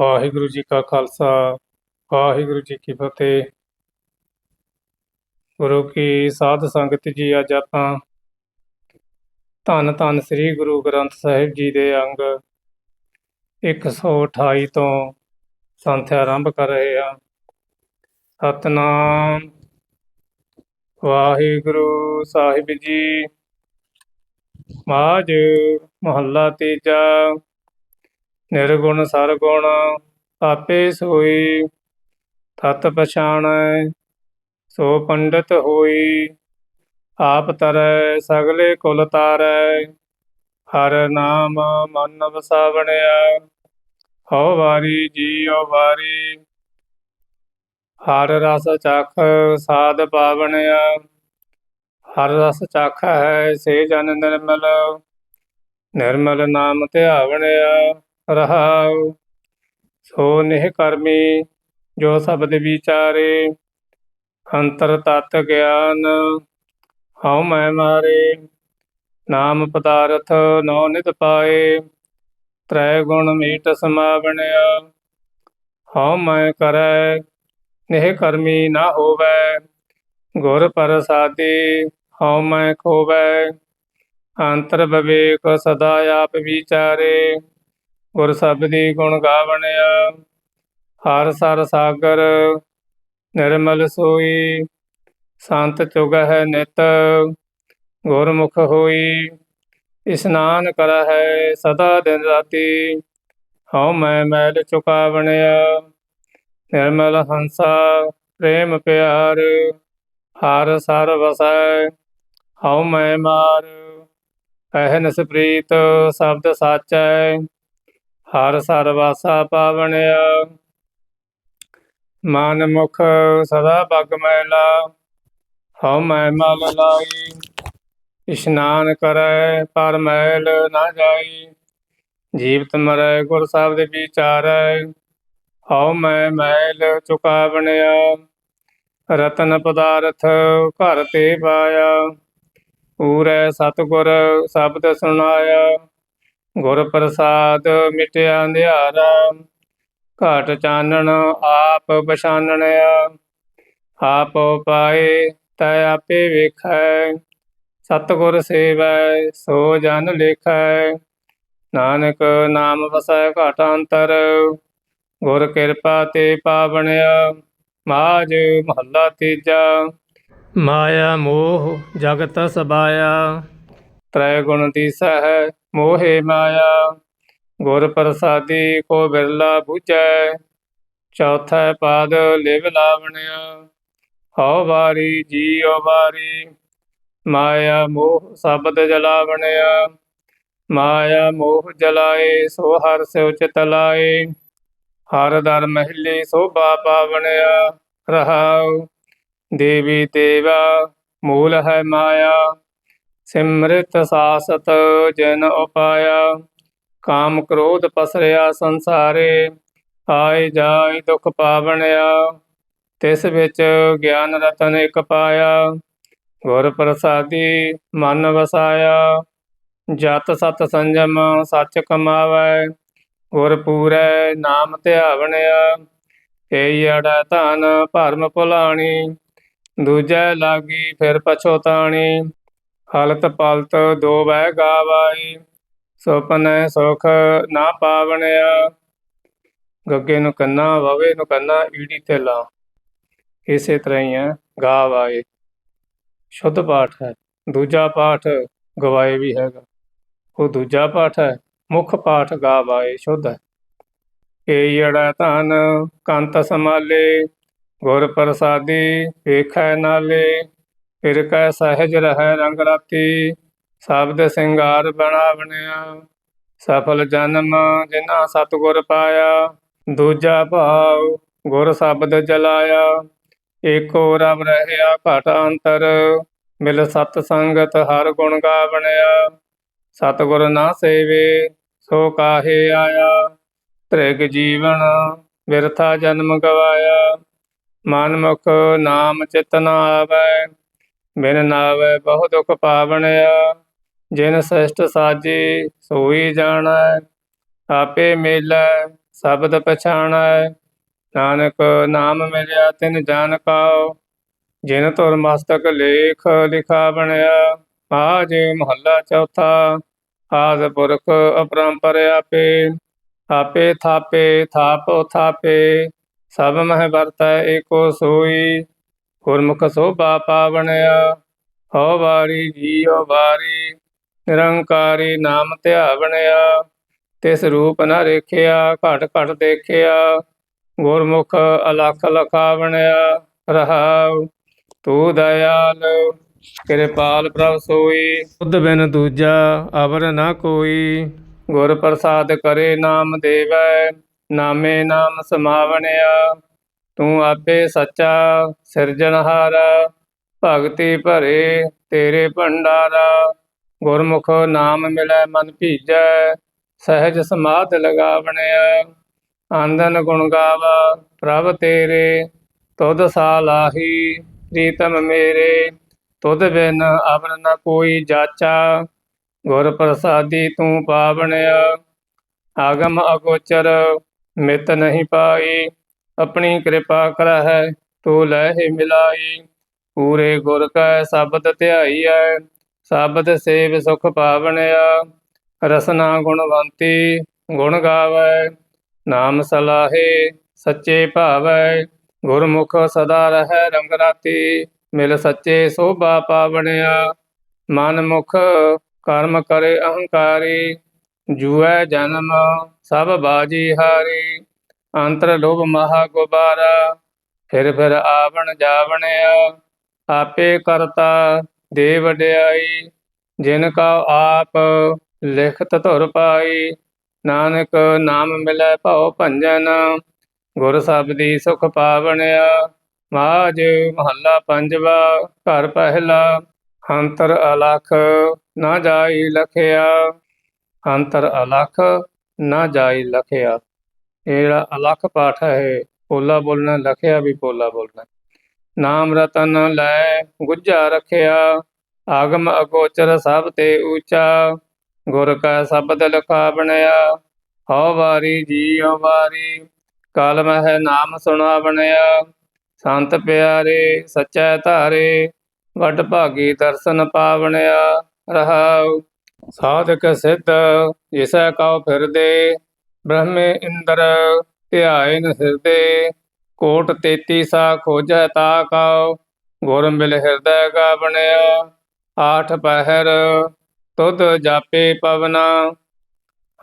ਵਾਹਿਗੁਰੂ ਜੀ ਕਾ ਖਾਲਸਾ, ਵਾਹਿਗੁਰੂ ਜੀ ਕੀ ਫਤਿਹ। ਗੁਰੂ ਕੀ ਸਾਧ ਸੰਗਤ ਜੀ, ਅੱਜ ਆਪਾਂ ਧੰਨ ਧੰਨ ਸ੍ਰੀ ਗੁਰੂ ਗ੍ਰੰਥ ਸਾਹਿਬ ਜੀ ਦੇ ਅੰਗ 128 ਤੋਂ ਸੰਥਿਆ ਆਰੰਭ ਕਰ ਰਹੇ ਹਾਂ। ਸਤਨਾਮ ਵਾਹਿਗੁਰੂ ਸਾਹਿਬ ਜੀ। ਮਾਝ ਮਹੱਲਾ ਤੀਜਾ ਨਿਰਗੁਣ ਸਰਗੁਣ, ਆਪੇ ਸੋਈ, ਤਤ ਪਛਾਣੈ, ਸੋ ਪੰਡਤ ਹੋਈ, ਆਪ ਤਰੈ, ਸਗਲੇ ਕੁਲ ਤਾਰੈ। ਹਰ ਨਾਮ ਮਨ ਵਸਾਵਣਿਆ, ਹਉ ਵਾਰੀ ਜੀਉ ਵਾਰੀ। ਹਰ ਰਸ ਚਖ ਸਾਧ ਪਾਵਣਿਆ, ਹਰ ਰਸ ਚਖ ਹੈ ਸੇ ਜਨ ਨਿਰਮਲ ਨਿਰਮਲ ਨਾਮ ਧਿਆਵਣਿਆ। ਰਹਾਉ ਸੋ ਨਿਹ ਕਰਮੀ, ਜੋ ਸ਼ਬਦ ਵਿਚਾਰੇ, ਅੰਤਰ ਤਤ ਗਿਆਨ, ਹਉ ਮੈਂ ਮਾਰੇ, ਨਾਮ ਪਦਾਰਥ ਨੋ ਨਿਤ ਪਾਏ, ਤ੍ਰੈ ਗੁਣ ਮੀਟ ਸਮਾਵਣਿਆ, ਹਉ ਮੈਂ ਕਰੈ, ਨਿਹ ਕਰਮੀ ਨਾ ਹੋਵੈ, ਗੁਰ ਪ੍ਰਸਾਦੀ, ਹਉ ਮੈਂ ਖੋਵੈ, ਅੰਤਰ ਵਿਵੇਕ ਸਦਾ ਆਪ ਵਿਚਾਰੇ ਗੁਰ ਸਬਦੀ ਗੁਣ ਗਾਵਣਿਆ ਹਰ ਸਰ ਸਾਗਰ ਨਿਰਮਲ ਸੋਈ। ਸੰਤ ਚੁਗ ਹੈ ਨਿਤ ਗੁਰਮੁਖ ਹੋਈ। ਇਸਨਾਨ ਕਰਹਿ ਸਦਾ ਦਿਨ ਰਾਤੀ। ਹਉ ਮੈਂ ਮੈਲ ਚੁਕਾਵਣਿਆ ਨਿਰਮਲ ਹੰਸਾ ਪ੍ਰੇਮ ਪਿਆਰ। ਹਰ ਸਰ ਵਸੈ, ਹਉ ਮੈਂ ਮਾਰ। ਅਹਨਸ ਪ੍ਰੀਤ ਸ਼ਬਦ ਸਾਚੈ। ਹਰ ਸਰ ਵਾਸਾ ਪਾਵਣਿਆ। ਮਨ ਮੁਖ ਸਦਾ ਬਗ ਮੈਲਾ, ਹਉ ਮੈਂ ਮਲ ਲਾਈ। ਇਸ਼ਨਾਨ ਕਰੈ ਪਰ ਮੈਲ ਨਾ ਜਾਈ। ਜੀਵਤ ਮਰੈ ਗੁਰ ਸਾਹਿਬ ਦੇ ਵਿਚਾਰੈ, ਹਉ ਮੈਂ ਮੈਲ ਚੁਕਾਵਣਿਆ। ਰਤਨ ਪਦਾਰਥ ਘਰ ਤੇ ਪਾਇਆ ਪੂਰੈ ਸਤਗੁਰ ਸ਼ਬਦ ਸੁਣਾਇਆ। ਗੁਰ ਪ੍ਰਸਾਦ ਮਿਟਿਆ ਅੰਧਿਆਰਾ ਘਾਟ ਚਾਨਣ ਆਪ ਪਛਾਨਣਿਆ। ਆਪ ਪਾਏ ਤੈ ਆਪੇ ਵੇਖੈ। ਸਤਗੁਰ ਸੇਵੈ ਸੋ ਜਨ ਲੇਖੈ। ਨਾਨਕ ਨਾਮ ਵਸੈ ਘਾਟ ਅੰਤਰ ਗੁਰ ਕਿਰਪਾ ਤੇ ਪਾਵਣਿਆ। ਮਾਝ ਮਹੱਲਾ ਤੀਜਾ। ਮਾਇਆ ਮੋਹ ਜਗਤ ਸਬਾਇਆ। ਤ੍ਰੈ ਗੁਣ ਦੀਸਹਿ ਮੋਹਿ ਮਾਇਆ ਗੁਰ ਪ੍ਰਸਾਦੀ ਕੋ ਬਿਰਲਾ ਬੁਝੈ ਚੌਥਾ ਪਾਦ ਲਿਵ ਲਾਵਣਿਆ ਹਉ ਵਾਰੀ ਜੀਉ ਵਾਰੀ ਮਾਇਆ ਮੋਹ ਸ਼ਬਦ ਜਲਾਵਣਿਆ ਮਾਇਆ ਮੋਹ ਜਲਾਏ ਸੋ ਹਰ ਸਿਉ ਚਿਤ ਲਾਏ ਹਰ ਦਰ ਮਹਿਲੇ ਸੋਭਾ ਪਾਵਣਿਆ ਰਹਾਉ ਦੇਵੀ ਦੇਵਾ ਮੂਲ ਹੈ ਮਾਇਆ ਸਿਮਰਿਤ ਸਾਸਤ ਜਨ ਉਪਾਇਆ, ਕਾਮ ਕ੍ਰੋਧ ਪਸਰਿਆ ਸੰਸਾਰੇ, ਆਏ ਜਾਏ ਦੁਖ ਪਾਵਣਿਆ, ਤਿਸ ਵਿੱਚ ਗਿਆਨ ਰਤਨ ਇਕ ਪਾਇਆ, ਗੁਰ ਪ੍ਰਸਾਦੀ ਮਨ ਵਸਾਇਆ, ਜਤ ਸਤ ਸੰਜਮ ਸੱਚ ਕਮਾਵੈ, ਗੁਰ ਪੂਰੈ ਨਾਮ ਧਿਆਵਣਿਆ ਏਈ ਅੜੈ ਧਨ ਭਰਮ ਭੁਲਾਣੀ, ਦੂਜੈ ਲਾਗੀ ਫਿਰ ਪਛੋਤਾਣੀ ਹਾਲਤ ਪਾਲਤ ਦੋ ਬਹਿ ਗਾਵਾਈ, ਸੁਪਨੈ ਸੁਖ ਨਾ ਪਾਵਣਿਆ। ਗੱਗੇ ਨੂੰ ਕੰਨਾ, ਵਵੇ ਨੂੰ ਕੰਨਾ, ਈੜੀ ਤੇ ਲਾ। ਇਸੇ ਤਰ੍ਹਾਂ ਹੀ ਹੈ, ਗਾਵਾਏ। ਸ਼ੁੱਧ ਪਾਠ ਹੈ, ਦੂਜਾ ਪਾਠ ਗਵਾਏ ਵੀ ਹੈਗਾ। ਉਹ ਦੂਜਾ ਪਾਠ ਹੈ, ਮੁੱਖ ਪਾਠ ਗਾਵਾਏ, ਸ਼ੁੱਧ ਹੈ। ਏੜਾ ਧਨ, ਕੰਤ ਸਮਾਲੇ ਗੁਰ ਪ੍ਰਸਾਦੀ, ਵੇਖੈ ਨਾਲੇ। ਫਿਰ ਕੈ ਸਹਿਜ ਰਹਿ ਰੰਗ ਰਾਤੀ, ਸ਼ਬਦ ਸਿੰਗਾਰ ਬਣਾ ਬਣਿਆ। ਸਫਲ ਜਨਮ ਜਿਨਾ ਸਤਗੁਰ ਪਾਇਆ, ਦੂਜਾ ਭਾਵ ਗੁਰ ਸ਼ਬਦ ਜਲਾਇਆ। ਏਕੋ ਰਬ ਰਹਿਆ ਘਟ ਅੰਤਰ, ਮਿਲ ਸਤ ਸੰਗਤ ਹਰ ਗੁਣ ਗਾਵਣਿਆ ਸਤਗੁਰ ਨਾ ਸੇਵੇ, ਸੋ ਕਾਹੇ ਆਇਆ। ਤ੍ਰਿਗ ਜੀਵਨ ਵਿਰਥਾ ਜਨਮ ਗਵਾਇਆ। ਮਨ ਮੁਖ ਨਾਮ ਚਿਤਨਾ ਆਵੈ ਬਿਨ ਨਾਵੈ ਬਹੁ ਦੁਖ ਪਾਵਣਿਆ, ਜਿਨ ਸਸ਼ਟ ਸਾਜੀ ਸੋਈ ਜਾਣੈ, ਆਪੇ ਮੇਲੈ ਸ਼ਬਦ ਪਛਾਣੈ, ਨਾਨਕ ਨਾਮ ਮਿਲਿਆ ਤਿਨ ਜਾਨ ਕਾਉ ਜਿਨ ਤੁਰ ਮਸਤਕ ਲੇਖ ਲਿਖਾ ਬਣਿਆ ਆਜ ਮਹੱਲਾ ਚੌਥਾ ਆਦ ਪੁਰਖ ਅਪਰੰਪਰ ਆਪੇ ਆਪੇ ਥਾਪੇ, ਥਾਪੋ ਥਾਪੇ ਸਭ ਮਹਿ ਵਰਤੈ ਏਕੋ ਸੋਈ ਗੁਰਮੁਖ ਸੋਭਾ ਪਾਵਣਿਆ, ਹਉ ਵਾਰੀ ਜੀਉ ਵਾਰੀ, ਨਿਰੰਕਾਰੀ ਨਾਮ ਧਿਆਵਣਿਆ। ਤਿਸ ਰੂਪ ਨ ਰੇਖਿਆ, ਘਟ ਘਟ ਦੇਖਿਆ, ਗੁਰਮੁਖ ਅਲਖ ਲਖਾਵਣਿਆ, ਰਹਾਉ ਤੂੰ ਦਇਆਲ, ਕਿਰਪਾਲ ਪ੍ਰਭ ਸੋਈ। ਸੁਧ ਬਿਨ ਦੂਜਾ ਅਵਰ ਨ ਕੋਈ, ਗੁਰ ਪ੍ਰਸਾਦ ਕਰੇ ਨਾਮ ਦੇਵੈ, ਨਾਮੇ ਨਾਮ ਸਮਾਵਣਿਆ। ਤੂੰ ਆਪੇ ਸੱਚਾ ਸਿਰਜਣਹਾਰਾ ਭਗਤੀ ਭਰੇ ਤੇਰੇ ਭੰਡਾਰਾ ਗੁਰਮੁਖ ਨਾਮ ਮਿਲੈ ਮਨ ਭੀਜੈ, ਸਹਿਜ ਸਮਾਧ ਲਗਾਵਣਿਆ। ਆਂਦਨ ਗੁਣ ਗਾਵਾ ਪ੍ਰਭ ਤੇਰੇ, ਤੁਧ ਸਾਲਾਹੀ ਪ੍ਰੀਤਮ ਮੇਰੇ। ਤੁਧ ਬਿਨ ਅਵਰ ਨ ਕੋਈ ਜਾਚਾ, ਗੁਰ ਪ੍ਰਸਾਦੀ ਤੂੰ ਪਾਵਣਿਆ। ਆਗਮ ਅਗੋਚਰ, ਮਿਤ ਨਹੀਂ ਪਾਈ। ਆਪਣੀ ਕਿਰਪਾ ਕਰਹਿ, ਤੂੰ ਲਹਿ ਮਿਲਾਈ। ਪੂਰੇ ਗੁਰ ਕੈ ਸ਼ਬਦ ਧਿਆਈਐ ਸ਼ਬਦ ਸੇਵ ਸੁਖ ਪਾਵਣਿਆ। ਰਸਨਾ ਗੁਣਵੰਤੀ, ਗੁਣ ਗਾਵੈ। ਨਾਮ ਸਲਾਹੇ, ਸੱਚੇ ਭਾਵੈ। ਗੁਰਮੁਖ ਸਦਾ ਰਹਿ ਰੰਗ ਰਾਤੀ, ਮਿਲ ਸੱਚੇ ਸੋਭਾ ਪਾਵਣਿਆ। ਮਨ ਮੁਖ ਕਰਮ ਕਰੇ ਅਹੰਕਾਰੀ, ਜੂਐ ਜਨਮ ਸਭ ਬਾਜੀ ਹਾਰੀ। ਅੰਤਰ ਲੋਭ ਮਹਾ ਗੁਬਾਰਾ, ਫਿਰ ਫਿਰ ਆਵਣ ਜਾਵਣਿਆ, ਆਪੇ ਕਰਤਾ ਦੇ ਵਡਿਆਈ ਜਿਨ ਕਾ ਆਪ ਲਿਖਤ ਧੁਰ ਪਾਈ, ਨਾਨਕ ਨਾਮ ਮਿਲੈ ਭਉ ਭੰਜਨ, ਗੁਰ ਸਬਦੀ ਸੁਖ ਪਾਵਣਿਆ ਮਾਜ ਮਹੱਲਾ ਪੰਜਵਾ, ਘਰ ਪਹਿਲਾ, ਅੰਤਰ ਅਲਖ ਨਾ ਜਾਈ ਲਖਿਆ, ਅੰਤਰ ਅਲਖ ਨਾ ਜਾਈ ਲਖਿਆ। ਇਹ ਜਿਹੜਾ ਅਲਖ ਪਾਠ ਹੈ ਪੋਲਾ ਬੋਲਣਾ, ਲਖਿਆ ਵੀ ਪੋਲਾ ਬੋਲਣਾ। ਨਾਮ ਰਤਨ ਲੈ ਗੁੱਜਾ ਰਖਿਆ, ਆਗਮ ਅਗੋਚਰ ਸਭ ਤੇ ਊਚਾ, ਗੁਰ ਕਾ ਸ਼ਬਦ ਲਖਾ ਬਣਿਆ ਹਉ ਵਾਰੀ ਜੀਉ ਵਾਰੀ ਕਾਲਮ ਹੈ ਨਾਮ ਸੁਣਾ ਬਣਿਆ ਸੰਤ ਪਿਆਰੇ, ਸਚੈ ਧਾਰੇ, ਵੱਡ ਭਾਗੀ ਦਰਸ਼ਨ ਪਾਵਣਿਆ, ਰਹਾਉ। ਸਾਧਕ ਸਿੱਧ, ਜਿਸੈ ਕਉ ਫਿਰਦੇ ਬ੍ਰਹਮੇ ਇੰਦਰ ਧਿਆਇਨ ਹਿਰਦੇ, ਕੋਟ ਤੇਤੀ ਸਾ ਖੋਜੈ ਤਾ ਕਉ, ਗੁਰ ਮਿਲ ਹਿਰਦੈ ਗਾ ਬਣਿਆ ਆਠ ਪਹਿਰ ਤੁਧ ਜਾਪੇ ਪਵਨਾ।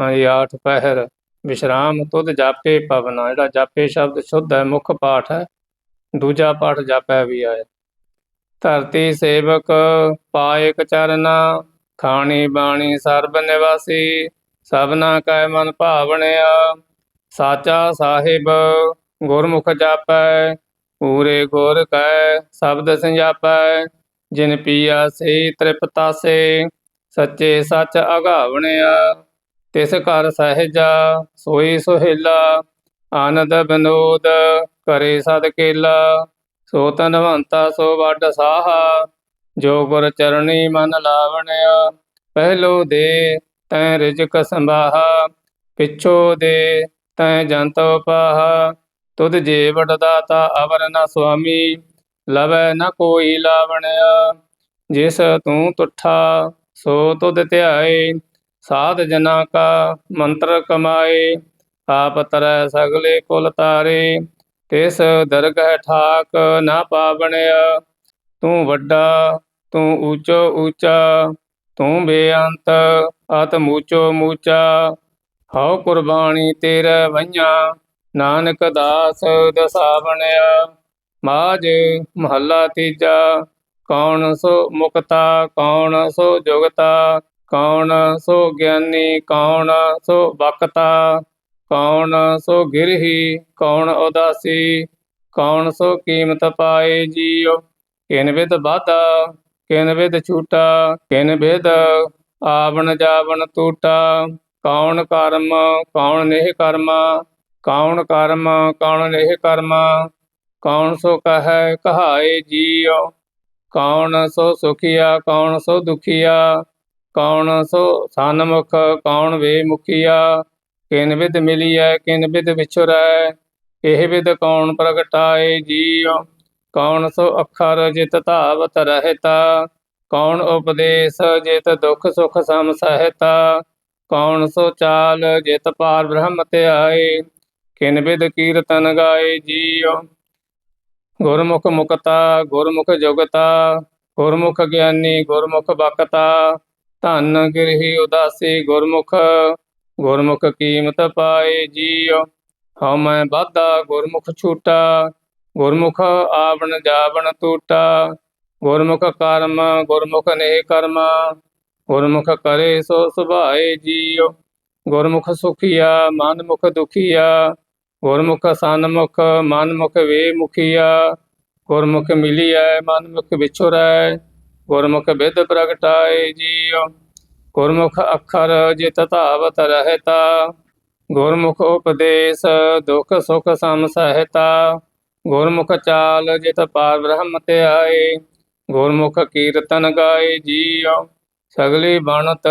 ਹਾਂ, ਇਹ ਆਠ ਪਹਿਰ, ਵਿਸ਼ਰਾਮ ਤੁਧ ਜਾਪੇ ਪਵਨਾ, ਜਿਹੜਾ ਜਾਪੇ ਸ਼ਬਦ ਸ਼ੁੱਧ ਹੈ, ਮੁੱਖ ਪਾਠ ਹੈ, ਦੂਜਾ ਪਾਠ ਜਾਪੈ ਵੀ ਆਇਆ ਧਰਤੀ ਸੇਵਕ ਪਾਇਕ ਚਰਨਾ, ਖਾਣੀ ਬਾਣੀ ਸਰਬ ਨਿਵਾਸੀ ਸਭਨਾ ਕੈ ਮਨ ਭਾਵਣਿਆ ਸਾਚਾ ਸਾਹਿਬ ਗੁਰਮੁਖ ਜਾਪੈ, ਪੂਰੇ ਗੁਰ ਕੈ ਸ਼ਬਦ ਸੰਜਾਪੈ, ਜਿਨ ਪੀਆ ਸੇ ਤ੍ਰਿਪਤਾਸੇ ਸੱਚੇ ਸੱਚ ਅਗਾਵਣਿਆ ਤਿਸ ਘਰ ਸਹਿਜਾ ਸੋਈ ਸੁਹੇਲਾ, ਆਨੰਦ ਬਿਨੋਦ ਕਰੇ ਸਦ ਕੇਲਾ, ਸੋ ਤਨਵੰਤਾ ਸੋ ਵੱਡ ਸਾਹਾ, ਜੋ ਗੁਰ ਚਰਣੀ ਮਨ ਲਾਵਣਿਆ, ਪਹਿਲੋ ਦੇ ਤੈ ਰਿਜਕ ਸੰਭਾਹਾ ਪਿਛੋ ਦੇ ਤੈ ਜੰਤੋ ਪਾਹਾ ਤੁਧ ਜੇ ਦਾਤਾ ਅਵਰ ਨ ਸੁਆਮੀ, ਲਵੈ ਨ ਕੋਈ ਲਾਵਣਿਆ। ਜਿਸ ਤੂੰ ਤੁਠਾ, ਸੋ ਤੁਧ ਧਿਆਏ। ਸਾਧ ਜਨਾ ਕਾ ਮੰਤਰ ਕਮਾਏ, ਆਪ ਤਰੈ ਸਗਲੇ ਕੁਲ ਤਾਰੇ। ਤਿਸ ਦਰਗਹਿ ਠਾਕ ਨਾ ਪਾਵਣਿਆ। ਤੂੰ ਵੱਡਾ, ਤੂੰ ਊਚੋ ਊਚਾ ਤੂੰ ਬੇਅੰਤ, ਆਤਮ ਊਚੋ ਮੂਚਾ, ਹਉ ਕੁਰਬਾਨੀ ਤੇਰੇ ਵਈਆਂ। ਨਾਨਕ ਦਾਸ ਦਸਾਵਣਿਆ ਮਾਜ ਮਹੱਲਾ ਤੀਜਾ। ਕੌਣ ਸੋ ਮੁਕਤਾ, ਕੌਣ ਸੋ ਜੁਗਤਾ, ਕੌਣ ਸੋ ਗਿਆਨੀ, ਕੌਣ ਸੋ ਬਖਤਾ ਕੌਣ ਸੋ ਗਿਰਹੀ, ਕੌਣ ਉਦਾਸੀ, ਕੌਣ ਸੋ ਕੀਮਤ ਪਾਏ ਜੀਉ। ਕਿਨ ਵਿਦ ਬਾਧਾ ਕਿਨ ਵਿਦ ਛੂਟਾ, ਕਿਨ ਵਿਦ ਆਵਣ ਜਾਵਣ ਟੂਟਾ ਕੌਣ ਕਰਮ ਕੌਣ ਨਿਹ ਕਰਮ ਕੌਣ ਕਰਮ ਕੌਣ ਨਿਹ ਕਰਮ ਕੌਣ ਸੋ ਕਹੈ ਕਹਾਏ ਜੀਉ ਕੌਣ ਸੋ ਸੁਖੀਆ ਕੌਣ ਸੋ ਦੁਖੀਆ ਕੌਣ ਸੋ ਸਨਮੁਖ ਕੌਣ ਵੇ ਮੁਖੀਆ, ਕਿਨ ਵਿਦ ਮਿਲੀਐ, ਕਿਨ ਵਿਦ ਵਿਛੁਰੈ, ਇਹ ਵਿਦ ਕੌਣ ਪ੍ਰਗਟਾਏ ਜੀਉ। ਕੌਣ ਸੋ ਅੱਖਰ ਜਿਤ ਧਾਵਤ ਰਹਿਤਾ? ਕੌਣ ਉਪਦੇਸ਼ ਜਿਤ ਦੁਖ ਸੁਖ ਸਮ ਸਹਿਤਾ? ਕੌਣ ਸੋ ਚਾਲ ਜਿਤ ਪਾਰ ਬ੍ਰਹਮ ਧਿਆਏ? ਕਿਨ ਵਿਦ ਕੀਰਤਨ ਗਾਏ ਜੀਉ? ਗੁਰਮੁਖ ਮੁਕਤਾ, ਗੁਰਮੁਖ ਜੁਗਤਾ। ਗੁਰਮੁਖ ਗਿਆਨੀ, ਗੁਰਮੁਖ ਬਖਤਾ। ਧਨ ਗਿਰਹੀ ਉਦਾਸੀ ਗੁਰਮੁਖ। ਗੁਰਮੁਖ ਕੀਮਤ ਪਾਏ ਜੀਉ। ਹਉ ਮੈਂ ਬਾਧਾ ਗੁਰਮੁਖ ਛੂਟਾ। ਗੁਰਮੁਖ ਆਵਣ ਜਾਵਣ ਟੂਟਾ ਗੁਰਮੁਖ ਕਰਮ ਗੁਰਮੁਖ ਨੇ ਕਰਮ ਗੁਰਮੁਖ ਕਰੇ ਸੋ ਸੁਭਾਏ ਜੀਉ ਗੁਰਮੁਖ ਸੁਖੀਆ ਮਨ ਮੁਖ ਦੁਖੀਆ ਗੁਰਮੁਖ ਸਨਮੁਖ ਮਨ ਮੁਖ ਵੇ ਮੁਖੀਆ ਗੁਰਮੁਖ ਮਿਲੀਐ ਮਨ ਮੁਖ ਵਿਛੁਰੈ ਗੁਰਮੁਖ ਵਿਦ ਪ੍ਰਗਟਾਏ ਜੀਉ ਗੁਰਮੁਖ ਅੱਖਰ ਜਿਤ ਧਾਵਤ ਰਹਿਤਾ ਗੁਰਮੁਖ ਉਪਦੇਸ਼ ਦੁਖ ਸੁਖ ਸਮ ਸਹਿਤਾ ਗੁਰਮੁਖ ਚਾਲ ਜਿਤ ਪਾਰ ਬ੍ਰਹਮ ਤੇ ਆਏ, ਗੁਰਮੁਖ ਕੀਰਤਨ ਗਾਏ ਜੀਉ, ਸਗਲੀ ਬਣਤ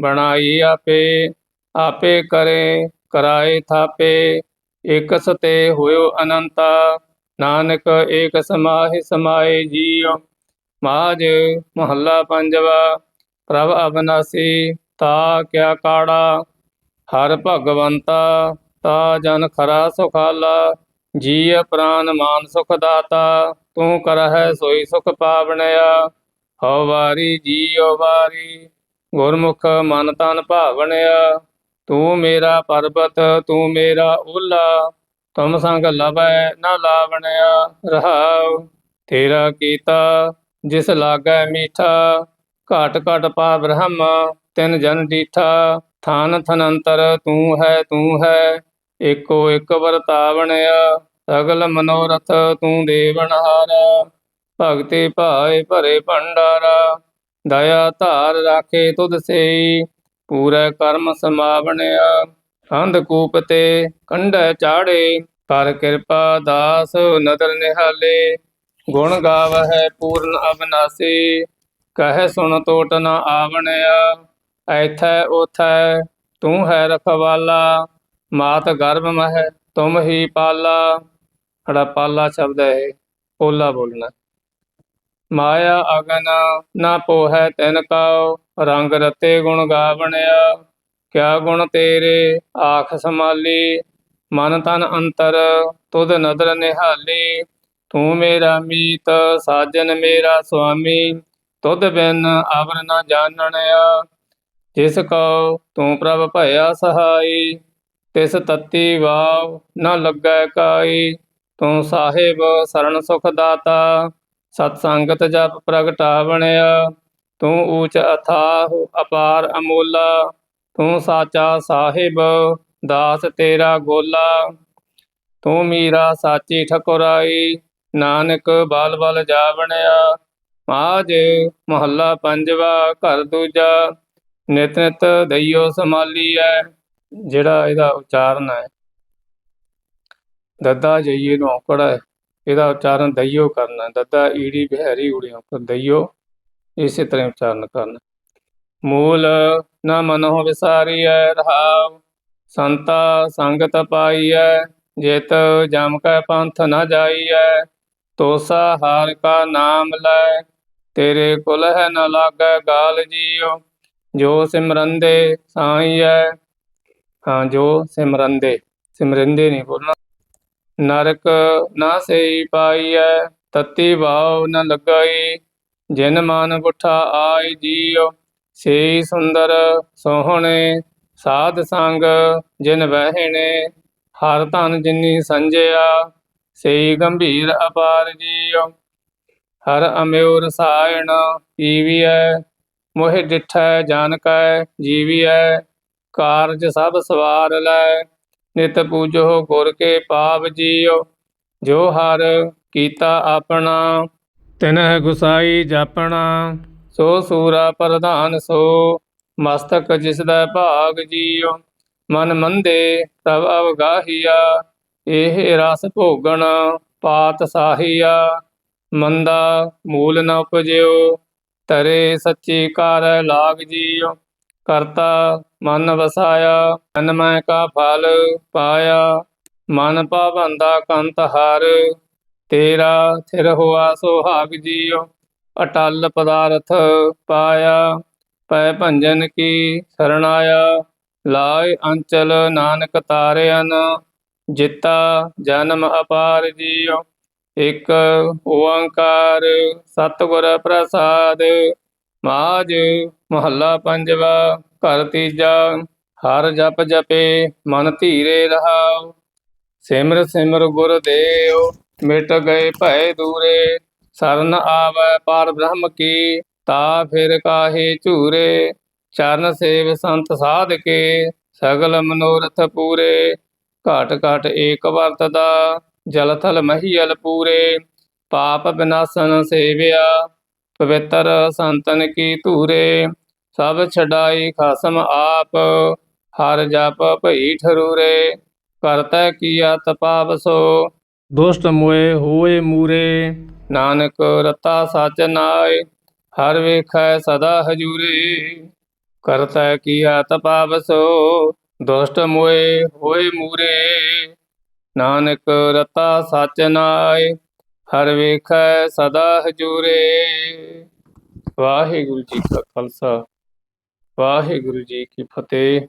ਬਣਾਈ ਆਪੇ ਆਪੇ ਕਰੇ, ਕਰਾਏ ਥਾਪੇ ਇਕ ਸਤੇ ਹੋਇਓ ਅਨੰਤਾ, ਨਾਨਕ ਏਕ ਸਮਾਹਿ ਸਮਾਏ ਜੀਉ। ਮਾਜ ਮਹੱਲਾ ਪੰਜਵਾ, ਪ੍ਰਭ ਅਬਨਾਸੀ, ਤਾ ਕਿਆ ਕਾੜਾ, ਹਰ ਭਗਵੰਤਾ, ਤਾ ਜਨ ਖਰਾ ਸੁਖਾਲਾ। ਜੀ ਪ੍ਰਾਨ ਮਾਨ ਸੁਖ ਦਾਤਾ, ਤੂੰ ਕਰਹਿ ਸੋਈ ਸੁਖ ਪਾਵਣਿਆ। ਹਉ ਵਾਰੀ ਜੀਉ ਵਾਰੀ, ਗੁਰਮੁਖ ਮਨ ਤਨ ਭਾਵਣਿਆ। ਤੂੰ ਮੇਰਾ ਪਰਬਤ, ਤੂੰ ਮੇਰਾ ਓਲਾ, ਤੁਮ ਸੰਗ ਲਵੈ ਨਾ ਲਾਵਣਿਆ। ਰਹਾਉ, ਤੇਰਾ ਕੀਤਾ ਜਿਸ ਲਾਗੈ ਮੀਠਾ। ਘਾਟ ਘਾਟ ਪਾ ਬ੍ਰਹਮ, ਤਿਨ ਜਨ ਡੀਠਾ। ਥਾਨ ਥਨੰਤਰ ਤੂੰ ਹੈ ਤੂੰ ਹੈ ਏਕੋ ਇੱਕ ਵਰਤਾਵਣਿਆ ਸਗਲ ਮਨੋਰਥ ਤੂੰ ਦੇਵਨਹਾਰਾ ਭਗਤੀ ਭਾਏ ਭਰੇ ਭੰਡਾਰਾ, ਦਇਆ ਧਾਰ ਰਾਖੇ ਤੁਧ ਸੇਈ, ਪੂਰੇ ਕਰਮ ਸਮਾਵਣਿਆ ਅੰਧਕੂਪ ਤੇ ਕੰਢੈ ਚਾੜੇ, ਕਰ ਕਿਰਪਾ ਦਾਸ ਨਦਰ ਨਿਹਾਲੇ। ਗੁਣ ਗਾਵਹਿ ਪੂਰਨ ਅਬਨਾਸੀ, ਕਹਿ ਸੁਣ ਤੋਟ ਨ ਆਵਣਿਆ ਐਥੈ ਉਥੈ ਤੂੰ ਹੈ ਰਖਵਾਲਾ। ਮਾਤ ਗਰਭ ਮਹਿ, ਤੁਮ ਹੀ ਪਾਲਾ। ਖੜਾ ਪਾਲਾ ਸ਼ਬਦ ਹੈ ਪੋਲਾ ਬੋਲਣਾ। ਮਾਇਆ ਅਗਨ ਨਾ ਪੋਹੈ ਤਿਨ ਕਾਉ, ਰੰਗ ਰਤੇ ਗੁਣ ਗਾਵਣਿਆ। ਕਿਆ ਗੁਣ ਤੇਰੇ, ਆਖ ਸਮਾਲੀ। ਮਨ ਤਨ ਅੰਤਰ, ਤੁਧ ਨਦਰ ਨਿਹਾਲੀ। ਤੂੰ ਮੇਰਾ ਮੀਤ, ਸਾਜਨ ਮੇਰਾ ਸੁਆਮੀ। ਤੁਧ ਬਿਨ ਆਵਰ ਨਾ ਜਾਣਣਿਆ। ਜਿਸ ਕਉ, ਤੂੰ ਪ੍ਰਭ ਭਇਆ ਸਹਾਈ। ਤਿਸ ਤਤੀ ਵਾਵ ਨ ਲੱਗੈ ਕਾਈ, ਤੂੰ ਸਾਹਿਬ ਸਰਣ ਸੁਖ ਦਾਤਾ, ਸਤ ਸੰਗਤ ਜਪ ਪ੍ਰਗਟਾ ਬਣਿਆ ਤੂੰ ਊਚ ਅਥਾਹ ਅਪਾਰ ਅਮੋਲਾ, ਤੂੰ ਸਾਚਾ ਸਾਹਿਬ, ਦਾਸ ਤੇਰਾ ਗੋਲਾ, ਤੂੰ ਮੀਰਾ ਸਾਚੀ ਠਕੁਰਾਈ, ਨਾਨਕ ਬਲ ਬਲ ਜਾ ਬਣਿਆ ਮਾਜ ਮਹੱਲਾ ਪੰਜਵਾ ਘਰ ਦੂਜਾ, ਨਿਤ ਨਿਤ ਦਈਓ ਸਮਾਲੀ ਹੈ ਜਿਹੜਾ ਇਹਦਾ ਉਚਾਰਨ ਹੈ। ਦੱਦਾ ਜਈਏ ਨੂੰ ਔਕੜ ਹੈ ਇਹਦਾ ਉਚਾਰਨ ਦਈਓ ਕਰਨਾ। ਦੱਦਾ ਈੜੀ ਬਹਿਰੀ ਉੜੀ ਔਕੜ, ਦਈਓ ਇਸੇ ਤਰ੍ਹਾਂ ਉਚਾਰਨ ਕਰਨਾ। ਮੂਲ ਨਾ ਮਨੋ ਵਿਸਾਰੀਐ, ਰਹਾਉ ਸੰਤਾ ਸੰਗਤ ਪਾਈਐ, ਜੇਤ ਜਮ ਕੈ ਪੰਥ ਨ ਜਾਈਐ, ਤੋਸਾ ਹਾਰ ਕਾ ਨਾਮ ਲੈ, ਤੇਰੇ ਕੁਲ ਹੈ ਨ ਲਾਗੈ ਗਾਲ ਜੀਓ, ਜੋ ਸਿਮਰੰਦੇ ਸਾਈਐ ਹਾਂ, ਜੋ ਸਿਮਰੰਦੇ, ਸਿਮਰਿੰਦੇ ਨਹੀਂ ਬੋਲਣਾ। ਨਰਕ ਨਾ ਸਈ ਪਾਈਐ, ਤਤੀ ਭਾਵ ਨ ਲਗਾਈ। ਜਿਨ ਮਨ ਪੁੱਠਾ ਆਈ ਜੀਉ ਸੇ ਸੁੰਦਰ ਸੋਹਣੇ। ਸਾਧ ਸੰਗ ਜਿਨ ਵਹਿਣੇ, ਹਰ ਧਨ ਜਿਨੀ ਸੰਜਿਆ ਸੇ ਗੰਭੀਰ ਅਪਾਰ ਜੀਉ। ਹਰ ਅਮਿਉ ਰਸਾਇਣ ਪੀਵੀਐ, ਮੋਹਿ ਡਿਠੈ ਜਾਨ ਕੈ ਜੀਵੀਐ। ਕਾਰਜ ਸਭ ਸਵਾਰ ਲੈ। ਨਿਤ ਪੂਜੋ ਗੁਰ ਕੇ ਪਾਪ ਜੀਓ, ਜੋ ਹਰ ਕੀਤਾ ਆਪਣਾ। ਤਿਨਹਿ ਗੁਸਾਈ ਜਾਪਣਾ, ਸੋ ਸੂਰਾ ਪ੍ਰਧਾਨ ਸੋ। ਮਸਤਕ ਜਿਸ ਦਾ ਭਾਗ ਜੀਉ ਮਨ ਮੰਦੇ ਤਵ ਅਵਗਾਹੀਆ। ਇਹ ਰਸ ਭੋਗਣ ਪਾਤ ਸਾਹੀਆ। ਮੰਦਾ ਮੂਲ ਨ ਉਪਜਿਓ, ਤਰੇ ਸੱਚੀ ਕਾਰ ਲਾਗ ਜੀਉ ਕਰਤਾ, ਮਨ ਵਸਾਇਆ, ਮਨ ਮੈਂ ਕਾ ਫਲ ਪਾਇਆ, ਮਨ ਪਾਵੰਦਾ ਕੰਤ ਹਰ, ਤੇਰਾ ਥਿਰ ਹੋਆ ਸੁਹਾਗ ਜੀਉ, ਅਟਲ ਪਦਾਰਥ ਪਾਇਆ, ਪੈ ਭੰਜਨ ਕੀ ਸਰਣ ਆਇਆ, ਲਾਇ ਅੰਚਲ ਨਾਨਕ ਤਾਰਿਆਨ, ਜਿਤਾ ਜਨਮ ਅਪਾਰ ਜੀਉ, ਇਕ ਓੰਕਾਰ ਸਤਿਗੁਰ ਪ੍ਰਸਾਦ ਮਾਜ ਮਹੱਲਾ ਪੰਜਵਾ, ਘਰ ਤੀਜਾ, ਹਰ ਜਪ ਜਪੇ, ਮਨ ਧੀਰੇ ਰਹਾਉ। ਸਿਮਰ ਸਿਮਰ ਗੁਰ ਦੇਵ ਮਿਟ ਗਏ ਭੈ ਦੂਰੇ, ਸਰਨ ਆਵੈ ਪਾਰ ਬ੍ਰਹਮ ਕੀ, ਤਾ ਫਿਰ ਕਾਹੇ ਝੂਰੇ। ਚਰਨ ਸੇਵ ਸੰਤ ਸਾਧ ਕੇ ਸਗਲ ਮਨੋਰਥ ਪੂਰੇ। ਘਾਟ ਘਾਟ ਏਕ ਵਰਤ ਦਾ ਜਲ ਥਲ ਮਹੀਲ ਪੂਰੇ। ਪਾਪ ਬਿਨਾਸਨ ਸੇਵਿਆ ਪਵਿੱਤਰ ਸੰਤਨ ਕੀ ਧੂਰੇ ਸਭ ਛਡਾਈ ਖਸਮ ਆਪ ਹਰ ਜਪ ਭਈ ਠਰੂਰੇ ਕਰਤਾ ਕੀਆ ਤਪਾਵਸੋ ਦੁਸ਼ਟ ਮੋਏ ਹੋਏ ਮੂਰੇ। ਨਾਨਕ ਰਤਾ ਸਚ ਨਾਏ ਹਰ ਵੇਖੈ ਸਦਾ ਹਜੂਰੇ। ਕਰਤਾ ਕੀਆ ਤਪਾਵਸੋ ਦੁਸ਼ਟ ਮੋਏ ਹੋਏ ਮੂਰੇ। ਨਾਨਕ ਰਤਾ ਸਚ ਨਾਏ ਹਰ ਵੇਖੈ ਸਦਾ ਹਜੂਰੇ। ਵਾਹਿਗੁਰੂ ਜੀ ਕਾ ਖਾਲਸਾ ਵਾਹਿਗੁਰੂ ਜੀ ਕੀ ਫਤਿਹ।